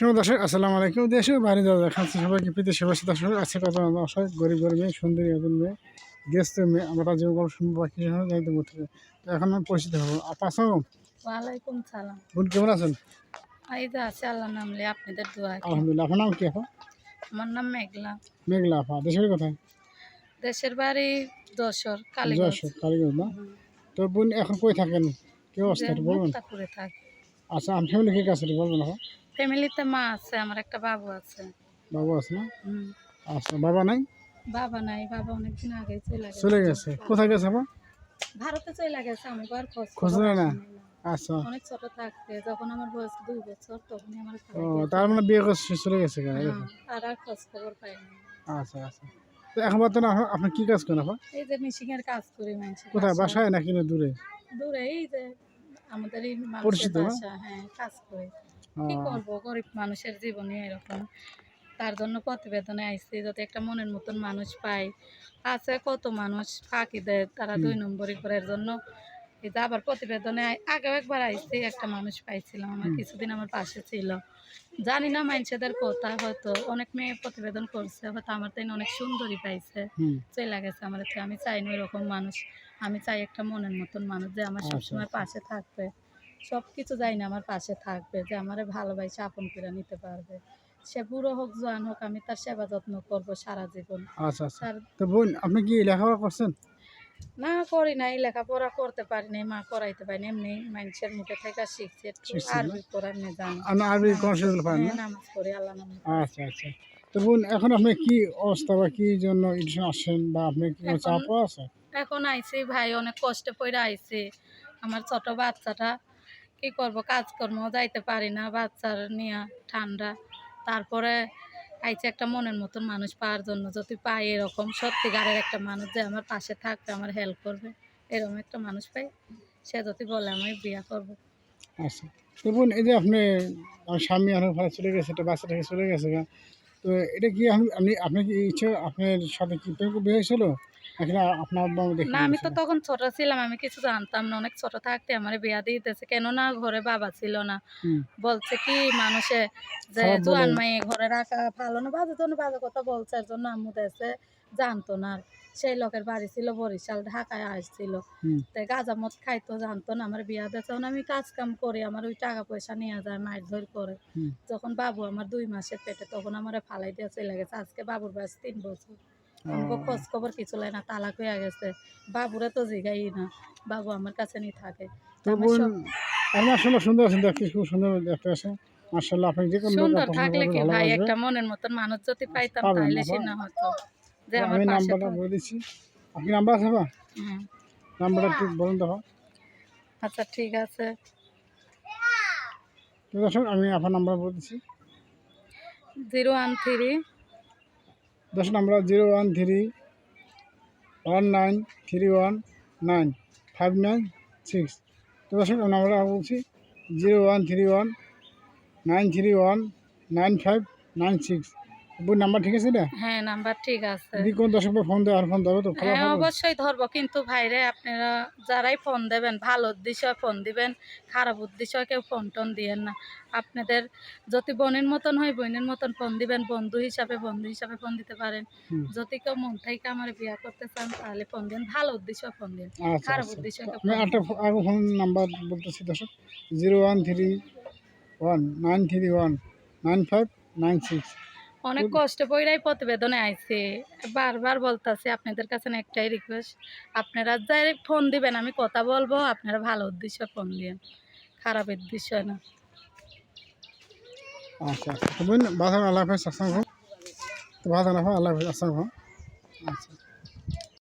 শুভ দর্শক আসসালামু আলাইকুম। দেশে বাইরে যাওয়া দেখাচ্ছে সবাইকে প্রীতি শুভেচ্ছা দর্শক আছে কত অসহায় গরিব গরিব মেয়ে সুন্দরী একজন মেয়ে গেস্ট মেয়ে আমরা যে গল্প শুনব বাকি যাইতে বলতে তো এখন আমি পরিচিত হব। আপা আসসালাম ওয়ালাইকুম সালাম। বোন কেমন আছেন? এই যে আছে আল্লাহ নাম নামলে আপনাদের দোয়া আলহামদুলিল্লাহ। আপনার নাম কি আপা? আমার নাম মেঘলা। মেঘলা আপা। দেশের কোথায়? দেশের বাড়ি দশর কালীগঞ্জ। যশোর কালীগঞ্জ না? তো বোন এখন কই থাকেন? কি অবস্থা? করে থাকি। আচ্ছা আমি ফ্যামিলি কি আছে বলব আপা ফ্যামিলিতে মা আছে আমার একটা বাবু আছে। বাবু আছে না। আচ্ছা বাবা নাই? বাবা নাই বাবা অনেকদিন আগে চলে গেছে। চলে গেছে। কোথায় গেছে আপা ভারতে চলে গেছে আমি আর খোঁজ খোঁজ না? আচ্ছা। অনেক ছোট থাকতে যখন আমার বয়স দুই বছর তখনই আমার ও তার মানে বিয়ে করছে চলে গেছে কেন আর আর খোঁজ খবর পাইনি। আচ্ছা আচ্ছা। তো এখন বর্তমানে আপনি- আপনি কি কাজ করেন আপা এই যে মিশিং এর কাজ করি মানুষের কোথায় বাসায়। বাসায় নাকি না দূরে? দূরে এই যে আমাদের এই মানুষের বাসা হ্যাঁ কাজ করে। কি করব? গরিব মানুষের জীবনে এরকম। তার জন্য প্রতিবেদনে আইসি যাতে একটা মনের মতন মানুষ পাই আছে কত মানুষ ফাঁকি দেয় তারা দুই নম্বরই করার এর জন্য। এই যে আবার প্রতিবেদনে আগেও একবার আইসি একটা মানুষ পাইছিলাম আমার কিছুদিন আমার পাশে ছিল। জানি না মানুষদের কথা হয়তো অনেক মেয়ে প্রতিবেদন করছে হয়তো আমার তাই অনেক সুন্দরী পাইছে চলে গেছে আমার আমি চাই না এরকম মানুষ আমি চাই একটা মনের মতন মানুষ যে আমার আচ্ছা, সবসময় আচ্ছা। পাশে থাকবে। সব কিছু যাই না আমার পাশে থাকবে যে আমার ভালোবাসে আপন করে নিতে পারবে। সে বুড়ো হোক জোয়ান হোক আমি তার সেবা যত্ন করব সারা জীবন। আচ্ছা আচ্ছা। তো বোন আপনি কি লেখাপড়া করছেন? না করি নাই লেখাপড়া করতে পারি নাই মা করাইতে পারি এমনি মানুষের মুখে থেকে শিখছি? আরবি পড়া এমনি জানি। আরবি কোন সুযোগ পান না? হ্যাঁ, নামাজ পড়ি আল্লাহ নাম। আচ্ছা আচ্ছা। তো বোন এখন আপনি কি অবস্থা বা কি জন্য এডিশন আসছেন বা আপনি কি এখন- আছে? এখন আইছি ভাই অনেক কষ্টে পড়ে আইছি। আমার ছোট বাচ্চাটা কি করব কাজকর্ম যাইতে পারি না বাচ্চার নিয়ে ঠান্ডা। তারপরে আইছে একটা মনের মতন মানুষ পাওয়ার জন্য, যদি পাই এরকম। সত্যিকারের একটা মানুষ যে আমার পাশে থাকবে, আমার হেল্প করবে, এরকম একটা মানুষ পাই, সে যদি বলে আমি বিয়া করব। আচ্ছা। বোন এই যে আপনি, আমার স্বামী আর ঘরে চলে গেছে, একটা বাচ্চা থেকে চলে গেছে তো এটা কি আপনি আপনি কি ইচ্ছে, আপনার সাথে কি বিয়ে হয়েছিল? আপনার না আমি তো তখন ছোট ছিলাম আমি কিছু জানতাম না অনেক ছোট থাকতে আমার বিয়া দিয়ে দিতেছে। কেননা ঘরে বাবা ছিল না। বলছে কি মানুষে যে জোয়ান ঘরে রাখা ভালো না বাজে তো বাজে কথা বলছে এর জন্য আম্মু দেশে জানতো না সেই লোকের বাড়ি ছিল বরিশাল ঢাকায় আসছিল। তাই গাঁজা মদ খাইতো জানতো না আমার বিয়া তখন আমি কাজ কাম করি আমার ওই টাকা পয়সা নিয়ে যায় মায়ের ধর করে। যখন বাবু আমার দুই মাসের পেটে তখন আমার ফালাই দিয়ে চলে গেছে। আজকে বাবুর বয়স তিন বছর। আমাকে খোঁজ খবর কিছু লাই না তালাক হয়ে গেছে। বাবুরে তো জিগাই না বাবু আমার কাছে নিয়ে থাকে। আমার সব- সুন্দর আছেন দেখতে খুব সুন্দর দেখতে আছেন মার্শাল্লাহ আপনি যে কোনো সুন্দর থাকলে কি ভাই? একটা মনের মতন মানুষ যদি পাইতাম পাবেন তাহলে। সে না হতো। যে আমার আমি পাশে নাম্বারটা। বলে দিচ্ছি। আপনি নাম্বার আছে বা হুম, নাম্বারটা একটু বলুন দেখো আচ্ছা ঠিক আছে। দর্শক আমি আপনার নাম্বার বলে দিচ্ছি। জিরো ওয়ান থ্রি দশ number zero one three one nine three one nine five nine six. তো দশ নম্বর বলছি zero one three one nine three one nine five nine six. বই নাম্বার ঠিক আছে এটা? হ্যাঁ নাম্বার ঠিক আছে। যদি কোনো দর্শক ফোন দেয় আর ফোন তো হ্যাঁ অবশ্যই ধরবো। কিন্তু ভাইরে আপনারা যারাই ফোন দেবেন ভালো উদ্দেশ্যে ফোন দিবেন খারাপ উদ্দেশ্যে কেউ ফোন টোন দিয়েন না। আপনাদের যদি বোনের মতন হয় বোনের মতন ফোন দিবেন বন্ধু হিসাবে বন্ধু হিসাবে ফোন দিতে পারেন। যদি কেউ মন থেকে আমার বিয়া করতে চান তাহলে ফোন দিন ভালো উদ্দেশ্যে ফোন দিন। আচ্ছা খারাপ আচ্ছা উদ্দেশ্যে কেউ আমি একটা আগে ফোন নাম্বার বলতেছি দর্শক। Zero one three one nine three one nine five nine six. অনেক কষ্ট পড়াই প্রতিবেদনে আইছে। বারবার বলতাছি আপনাদের কাছে একটাই রিকোয়েস্ট আপনারা ডাইরেক্ট ফোন দিবেন আমি কথা বলব আপনারা ভালো উদ্দেশ্যে ফোন দিন খারাপ উদ্দেশ্য না। আচ্ছা আচ্ছা। তো বোন আল্লাহ হাফেজ আসসালামু তো আল্লাহ হাফেজ আসসালামু আচ্ছা।